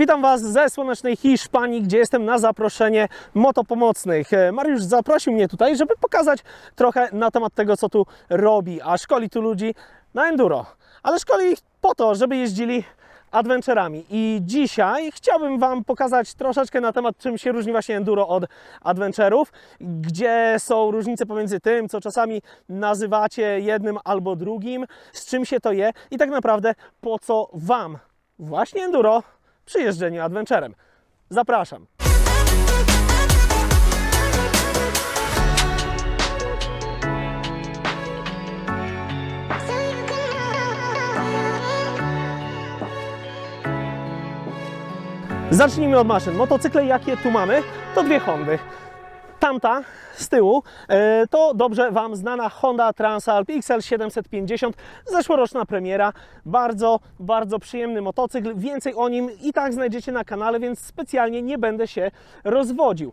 Witam Was ze słonecznej Hiszpanii, gdzie jestem na zaproszenie motopomocnych. E, Mariusz zaprosił mnie tutaj, żeby pokazać trochę na temat tego, co tu robi, a szkoli tu ludzi na enduro. Ale szkoli ich po to, żeby jeździli adventurami. I dzisiaj chciałbym Wam pokazać troszeczkę na temat, czym się różni właśnie enduro od adventurów, gdzie są różnice pomiędzy tym, co czasami nazywacie jednym albo drugim, z czym się to je i tak naprawdę po co Wam właśnie enduro przy jeżdżeniu adventurem. Zapraszam. Zacznijmy od maszyn. Motocykle, jakie tu mamy, to dwie Hondy. Tamta z tyłu e, to dobrze Wam znana Honda Transalp XL 750, zeszłoroczna premiera. Bardzo, bardzo przyjemny motocykl. Więcej o nim i tak znajdziecie na kanale, więc specjalnie nie będę się rozwodził.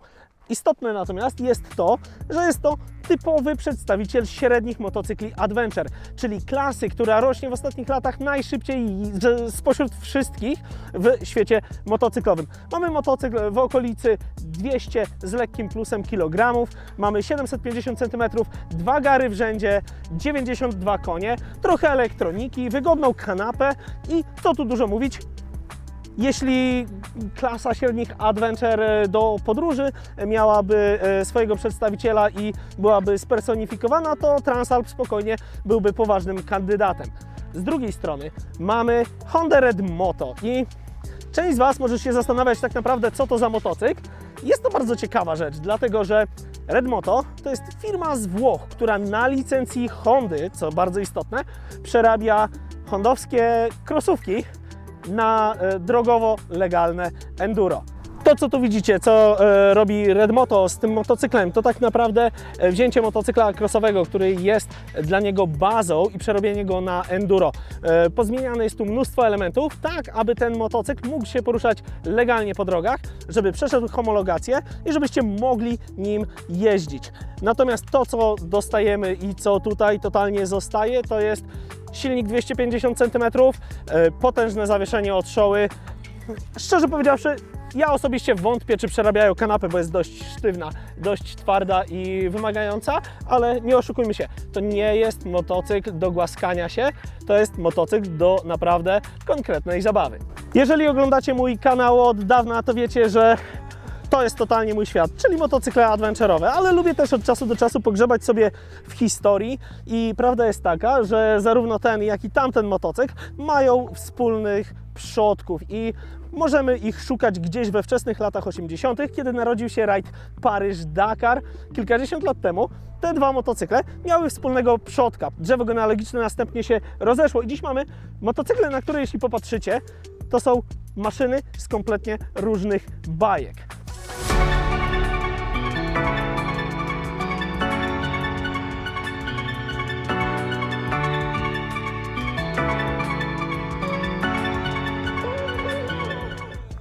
Istotne natomiast jest to, że jest to typowy przedstawiciel średnich motocykli Adventure, czyli klasy, która rośnie w ostatnich latach najszybciej spośród wszystkich w świecie motocyklowym. Mamy motocykl w okolicy 200 z lekkim plusem kilogramów, mamy 750 cm, dwa gary w rzędzie, 92 konie, trochę elektroniki, wygodną kanapę i co tu dużo mówić, jeśli klasa średnich Adventure e, do podróży miałaby e, swojego przedstawiciela i byłaby spersonifikowana, to Transalp spokojnie byłby poważnym kandydatem. Z drugiej strony mamy Honda Red Moto i część z Was może się zastanawiać tak naprawdę, co to za motocykl. Jest to bardzo ciekawa rzecz, dlatego że Red Moto to jest firma z Włoch, która na licencji Hondy, co bardzo istotne, przerabia hondowskie krosówki na e, drogowo legalne enduro. To, co tu widzicie, co e, robi Red Moto z tym motocyklem, to tak naprawdę e, wzięcie motocykla crossowego, który jest dla niego bazą i przerobienie go na enduro. Pozmieniane jest tu mnóstwo elementów, tak aby ten motocykl mógł się poruszać legalnie po drogach, żeby przeszedł homologację i żebyście mogli nim jeździć. Natomiast to, co dostajemy i co tutaj totalnie zostaje, to jest silnik 250 cm, e, potężne zawieszenie od szoły. Szczerze powiedziawszy, ja osobiście wątpię, czy przerabiają kanapę, bo jest dość sztywna, dość twarda i wymagająca, ale nie oszukujmy się, to nie jest motocykl do głaskania się, to jest motocykl do naprawdę konkretnej zabawy. Jeżeli oglądacie mój kanał od dawna, to wiecie, że to jest totalnie mój świat, czyli motocykle adventurowe, ale lubię też od czasu do czasu pogrzebać sobie w historii i prawda jest taka, że zarówno ten, jak i tamten motocykl mają wspólnych przodków i możemy ich szukać gdzieś we wczesnych latach 80., kiedy narodził się rajd Paryż-Dakar kilkadziesiąt lat temu. Te dwa motocykle miały wspólnego przodka. Drzewo genealogiczne następnie się rozeszło i dziś mamy motocykle, na które jeśli popatrzycie, to są maszyny z kompletnie różnych bajek.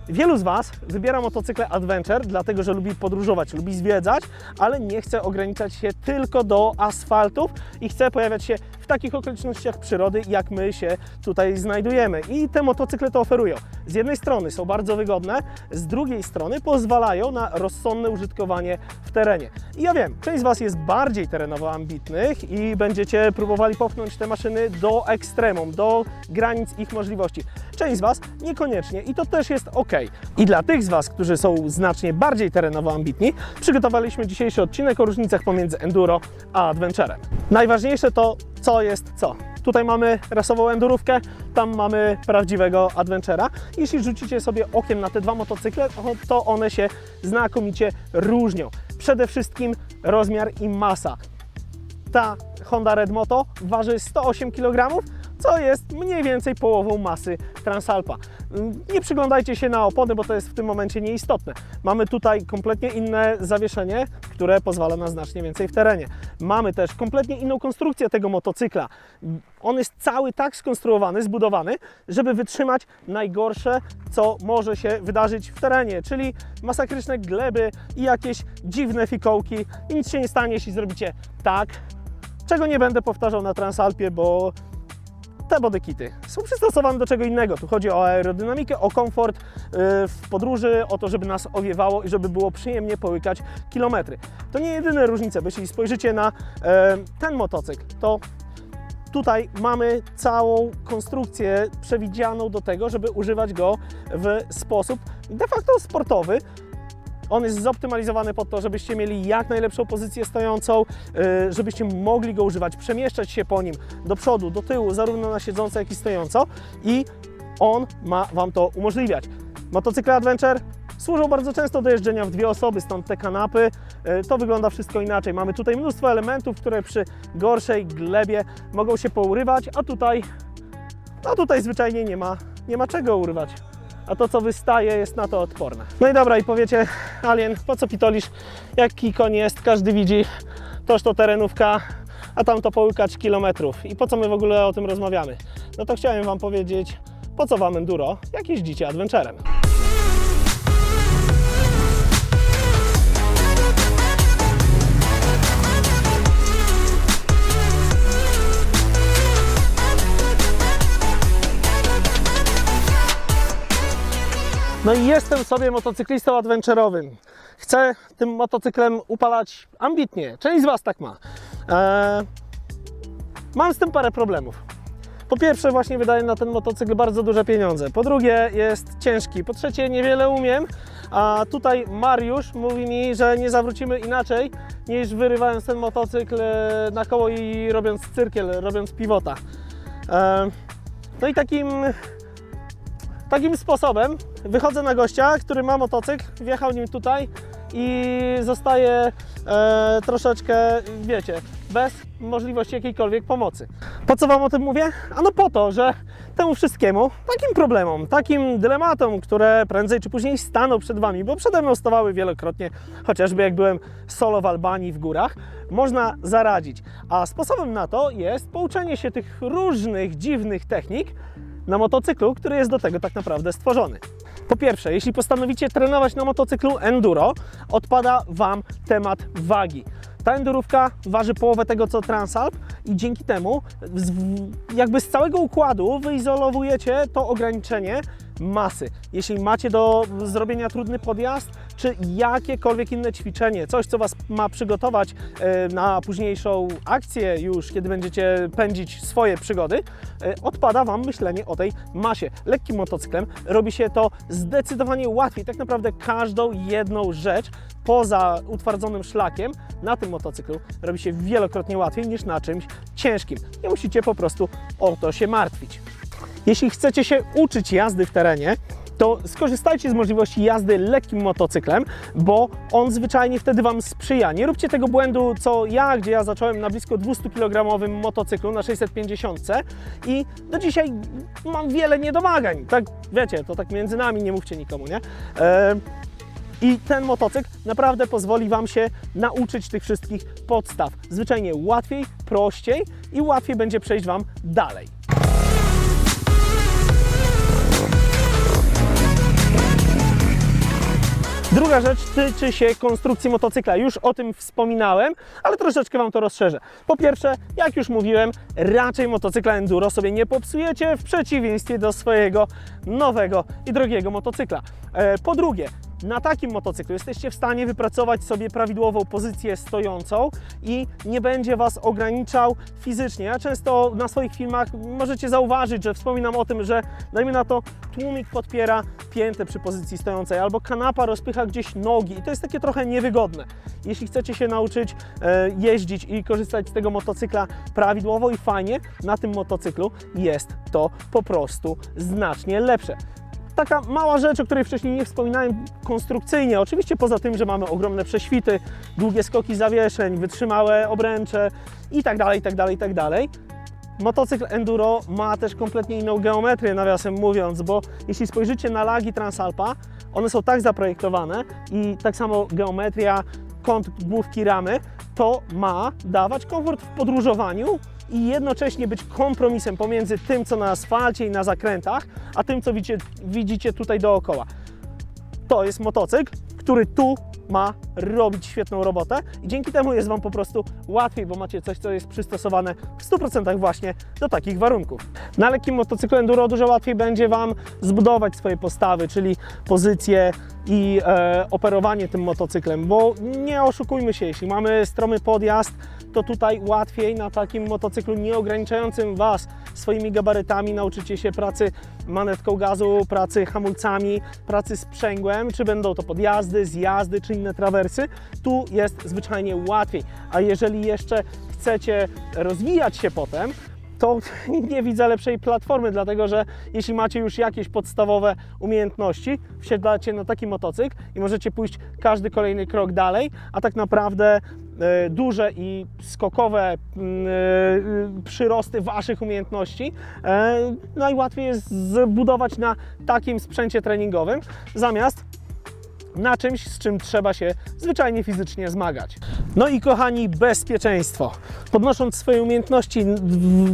Wielu z Was wybiera motocykle Adventure, dlatego że lubi podróżować, lubi zwiedzać, ale nie chce ograniczać się tylko do asfaltów i chce pojawiać się takich okolicznościach przyrody, jak my się tutaj znajdujemy. I te motocykle to oferują. Z jednej strony są bardzo wygodne, z drugiej strony pozwalają na rozsądne użytkowanie w terenie. I ja wiem, część z Was jest bardziej terenowo ambitnych i będziecie próbowali popchnąć te maszyny do ekstremum, do granic ich możliwości. Część z Was niekoniecznie i to też jest ok. I dla tych z Was, którzy są znacznie bardziej terenowo ambitni, przygotowaliśmy dzisiejszy odcinek o różnicach pomiędzy enduro a adventurem. Najważniejsze to, co jest co. Tutaj mamy rasową endurówkę, tam mamy prawdziwego adventura. Jeśli rzucicie sobie okiem na te dwa motocykle, to one się znakomicie różnią. Przede wszystkim rozmiar i masa. Ta Honda Red Moto waży 108 kg, co jest mniej więcej połową masy Transalpa. Nie przyglądajcie się na opony, bo to jest w tym momencie nieistotne. Mamy tutaj kompletnie inne zawieszenie, które pozwala na znacznie więcej w terenie. Mamy też kompletnie inną konstrukcję tego motocykla. On jest cały tak skonstruowany, zbudowany, żeby wytrzymać najgorsze, co może się wydarzyć w terenie, czyli masakryczne gleby i jakieś dziwne fikołki. I nic się nie stanie, jeśli zrobicie tak, czego nie będę powtarzał na Transalpie, bo te bodykity są przystosowane do czego innego. Tu chodzi o aerodynamikę, o komfort yy, w podróży, o to, żeby nas owiewało i żeby było przyjemnie połykać kilometry. To nie jedyne różnice, bo jeśli spojrzycie na e, ten motocykl, to tutaj mamy całą konstrukcję przewidzianą do tego, żeby używać go w sposób de facto sportowy. On jest zoptymalizowany pod to, żebyście mieli jak najlepszą pozycję stojącą, yy, żebyście mogli go używać, przemieszczać się po nim do przodu, do tyłu, zarówno na siedząco, jak i stojąco i on ma Wam to umożliwiać. Motocykle Adventure służą bardzo często do jeżdżenia w dwie osoby, stąd te kanapy. Yy, To wygląda wszystko inaczej. Mamy tutaj mnóstwo elementów, które przy gorszej glebie mogą się pourywać, a tutaj, no tutaj zwyczajnie nie ma, nie ma czego urywać a to co wystaje jest na to odporne. No i dobra, i powiecie, Alien, po co pitolisz, jaki koń jest, każdy widzi, toż to terenówka, a tam to połykać kilometrów i po co my w ogóle o tym rozmawiamy? No to chciałem Wam powiedzieć, po co Wam enduro, jak jeździcie adventurem. No i jestem sobie motocyklistą adventure'owym. Chcę tym motocyklem upalać ambitnie. Część z Was tak ma. Eee, mam z tym parę problemów. Po pierwsze, właśnie wydaję na ten motocykl bardzo duże pieniądze. Po drugie, jest ciężki. Po trzecie, niewiele umiem. A tutaj Mariusz mówi mi, że nie zawrócimy inaczej niż wyrywając ten motocykl e, na koło i robiąc cyrkiel, robiąc pivota. Eee, no i takim takim sposobem wychodzę na gościa, który ma motocykl, wjechał nim tutaj i zostaje e, troszeczkę, wiecie, bez możliwości jakiejkolwiek pomocy. Po co Wam o tym mówię? Ano po to, że temu wszystkiemu, takim problemom, takim dylematom, które prędzej czy później staną przed Wami, bo przede mną stawały wielokrotnie, chociażby jak byłem solo w Albanii w górach, można zaradzić. A sposobem na to jest pouczenie się tych różnych dziwnych technik, na motocyklu, który jest do tego tak naprawdę stworzony. Po pierwsze, jeśli postanowicie trenować na motocyklu enduro, odpada Wam temat wagi. Ta endurówka waży połowę tego co Transalp i dzięki temu jakby z całego układu wyizolowujecie to ograniczenie masy. Jeśli macie do zrobienia trudny podjazd, czy jakiekolwiek inne ćwiczenie, coś co Was ma przygotować e, na późniejszą akcję już, kiedy będziecie pędzić swoje przygody, e, odpada Wam myślenie o tej masie. Lekkim motocyklem robi się to zdecydowanie łatwiej. Tak naprawdę każdą jedną rzecz poza utwardzonym szlakiem na tym motocyklu robi się wielokrotnie łatwiej niż na czymś ciężkim. Nie musicie po prostu o to się martwić. Jeśli chcecie się uczyć jazdy w terenie, to skorzystajcie z możliwości jazdy lekkim motocyklem, bo on zwyczajnie wtedy Wam sprzyja. Nie róbcie tego błędu, co ja, gdzie ja zacząłem na blisko 200 kg motocyklu na 650 i do dzisiaj mam wiele niedomagań. Tak, wiecie, to tak między nami, nie mówcie nikomu, nie? E, i ten motocykl naprawdę pozwoli Wam się nauczyć tych wszystkich podstaw. Zwyczajnie łatwiej, prościej i łatwiej będzie przejść Wam dalej. Druga rzecz tyczy się konstrukcji motocykla. Już o tym wspominałem, ale troszeczkę Wam to rozszerzę. Po pierwsze, jak już mówiłem, raczej motocykla enduro sobie nie popsujecie w przeciwieństwie do swojego nowego i drogiego motocykla. E, Po drugie, na takim motocyklu jesteście w stanie wypracować sobie prawidłową pozycję stojącą i nie będzie Was ograniczał fizycznie. Ja często na swoich filmach możecie zauważyć, że wspominam o tym, że dajmy na to tłumik podpiera piętę przy pozycji stojącej albo kanapa rozpycha gdzieś nogi i to jest takie trochę niewygodne. Jeśli chcecie się nauczyć e, jeździć i korzystać z tego motocykla prawidłowo i fajnie, na tym motocyklu jest to po prostu znacznie lepsze taka mała rzecz, o której wcześniej nie wspominałem konstrukcyjnie. Oczywiście poza tym, że mamy ogromne prześwity, długie skoki zawieszeń, wytrzymałe obręcze i tak dalej, i tak dalej, i tak dalej. Motocykl enduro ma też kompletnie inną geometrię, nawiasem mówiąc, bo jeśli spojrzycie na lagi Transalpa, one są tak zaprojektowane i tak samo geometria, kąt główki ramy, to ma dawać komfort w podróżowaniu i jednocześnie być kompromisem pomiędzy tym, co na asfalcie i na zakrętach, a tym, co widzicie, widzicie tutaj dookoła. To jest motocykl, który tu ma robić świetną robotę i dzięki temu jest Wam po prostu łatwiej, bo macie coś, co jest przystosowane w 100% właśnie do takich warunków. Na lekkim motocyklu enduro dużo łatwiej będzie Wam zbudować swoje postawy, czyli pozycje i e, operowanie tym motocyklem, bo nie oszukujmy się, jeśli mamy stromy podjazd, to tutaj łatwiej na takim motocyklu nie ograniczającym Was swoimi gabarytami nauczycie się pracy manetką gazu, pracy hamulcami, pracy sprzęgłem, czy będą to podjazdy, zjazdy, czy inne trawersy. Tu jest zwyczajnie łatwiej. A jeżeli jeszcze chcecie rozwijać się potem, to nie widzę lepszej platformy, dlatego że jeśli macie już jakieś podstawowe umiejętności, wsiadacie na taki motocykl i możecie pójść każdy kolejny krok dalej, a tak naprawdę e, duże i skokowe mm, e, przyrosty Waszych umiejętności e, najłatwiej jest zbudować na takim sprzęcie treningowym, zamiast na czymś, z czym trzeba się zwyczajnie fizycznie zmagać. No i kochani, bezpieczeństwo. Podnosząc swoje umiejętności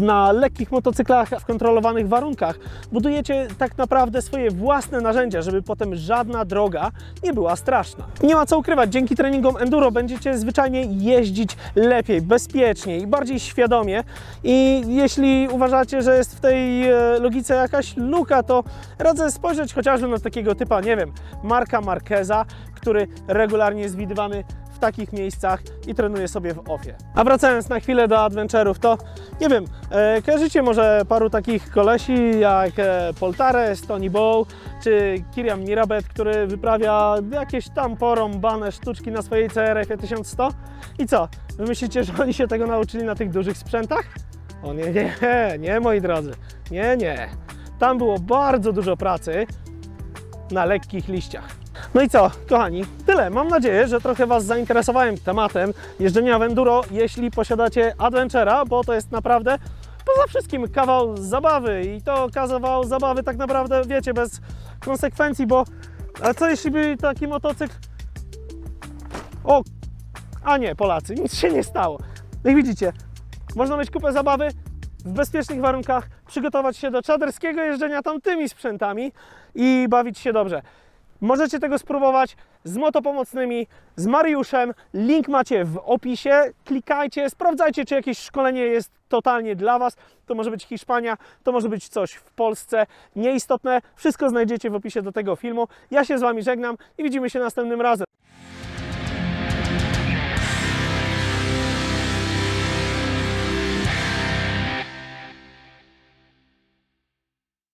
na lekkich motocyklach w kontrolowanych warunkach, budujecie tak naprawdę swoje własne narzędzia, żeby potem żadna droga nie była straszna. Nie ma co ukrywać, dzięki treningom enduro będziecie zwyczajnie jeździć lepiej, bezpieczniej i bardziej świadomie. I jeśli uważacie, że jest w tej e, logice jakaś luka, to radzę spojrzeć chociażby na takiego typa, nie wiem, Marka Marqueza, który regularnie jest widywany w takich miejscach i trenuje sobie w ofie. A wracając na chwilę do adventurów, to nie wiem, e, kojarzycie może paru takich kolesi jak e, Poltares, Tony Bow czy Kiriam Mirabet, który wyprawia jakieś tam porąbane sztuczki na swojej CRF 1100 i co? Wy myślicie, że oni się tego nauczyli na tych dużych sprzętach? O nie, nie, nie moi drodzy, nie, nie. Tam było bardzo dużo pracy na lekkich liściach. No i co, kochani, tyle. Mam nadzieję, że trochę Was zainteresowałem tematem jeżdżenia w enduro, jeśli posiadacie Adventure'a, bo to jest naprawdę poza wszystkim kawał zabawy i to kawał zabawy tak naprawdę, wiecie, bez konsekwencji, bo a co jeśli by taki motocykl... O, a nie, Polacy, nic się nie stało. Jak widzicie, można mieć kupę zabawy w bezpiecznych warunkach, przygotować się do czaderskiego jeżdżenia tamtymi sprzętami i bawić się dobrze. Możecie tego spróbować z motopomocnymi, z Mariuszem. Link macie w opisie. Klikajcie, sprawdzajcie, czy jakieś szkolenie jest totalnie dla Was. To może być Hiszpania, to może być coś w Polsce. Nieistotne, wszystko znajdziecie w opisie do tego filmu. Ja się z Wami żegnam i widzimy się następnym razem.